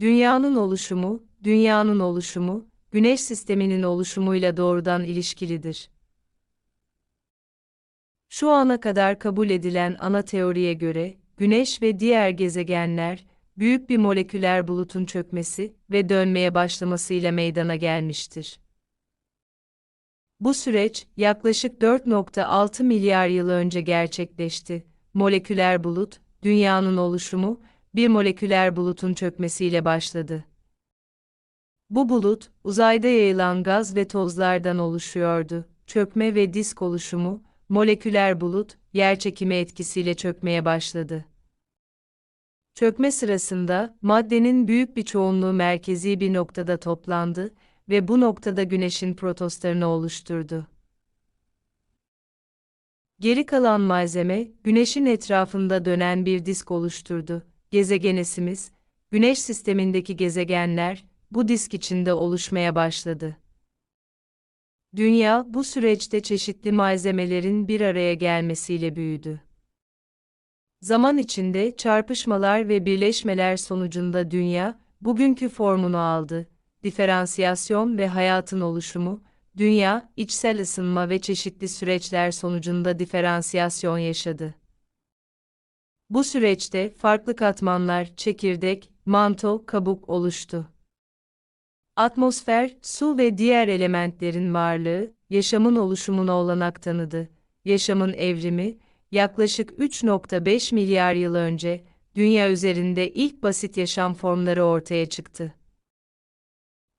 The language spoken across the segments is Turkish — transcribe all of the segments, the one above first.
Dünyanın oluşumu, dünyanın oluşumu, Güneş sisteminin oluşumuyla doğrudan ilişkilidir. Şu ana kadar kabul edilen ana teoriye göre, Güneş ve diğer gezegenler, büyük bir moleküler bulutun çökmesi ve dönmeye başlamasıyla meydana gelmiştir. Bu süreç, yaklaşık 4.6 milyar yıl önce gerçekleşti. Moleküler bulut, dünyanın oluşumu, bir moleküler bulutun çökmesiyle başladı. Bu bulut, uzayda yayılan gaz ve tozlardan oluşuyordu. Çökme ve disk oluşumu, moleküler bulut, yerçekimi etkisiyle çökmeye başladı. Çökme sırasında, maddenin büyük bir çoğunluğu merkezi bir noktada toplandı ve bu noktada güneşin protostlarını oluşturdu. Geri kalan malzeme, güneşin etrafında dönen bir disk oluşturdu. Gezegenesimiz, güneş sistemindeki gezegenler, bu disk içinde oluşmaya başladı. Dünya, bu süreçte çeşitli malzemelerin bir araya gelmesiyle büyüdü. Zaman içinde çarpışmalar ve birleşmeler sonucunda dünya, bugünkü formunu aldı. Diferansiyasyon ve hayatın oluşumu, dünya, içsel ısınma ve çeşitli süreçler sonucunda diferansiyasyon yaşadı. Bu süreçte farklı katmanlar, çekirdek, manto, kabuk oluştu. Atmosfer, su ve diğer elementlerin varlığı, yaşamın oluşumuna olanak tanıdı. Yaşamın evrimi, yaklaşık 3.5 milyar yıl önce, dünya üzerinde ilk basit yaşam formları ortaya çıktı.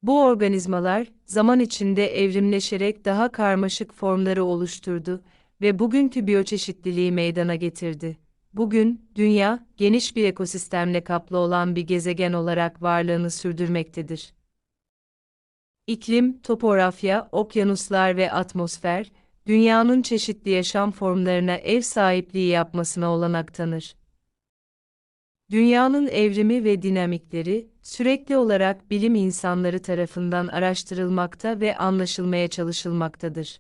Bu organizmalar, zaman içinde evrimleşerek daha karmaşık formları oluşturdu ve bugünkü biyoçeşitliliği meydana getirdi. Bugün, dünya, geniş bir ekosistemle kaplı olan bir gezegen olarak varlığını sürdürmektedir. İklim, topografya, okyanuslar ve atmosfer, dünyanın çeşitli yaşam formlarına ev sahipliği yapmasına olanak tanır. Dünyanın evrimi ve dinamikleri, sürekli olarak bilim insanları tarafından araştırılmakta ve anlaşılmaya çalışılmaktadır.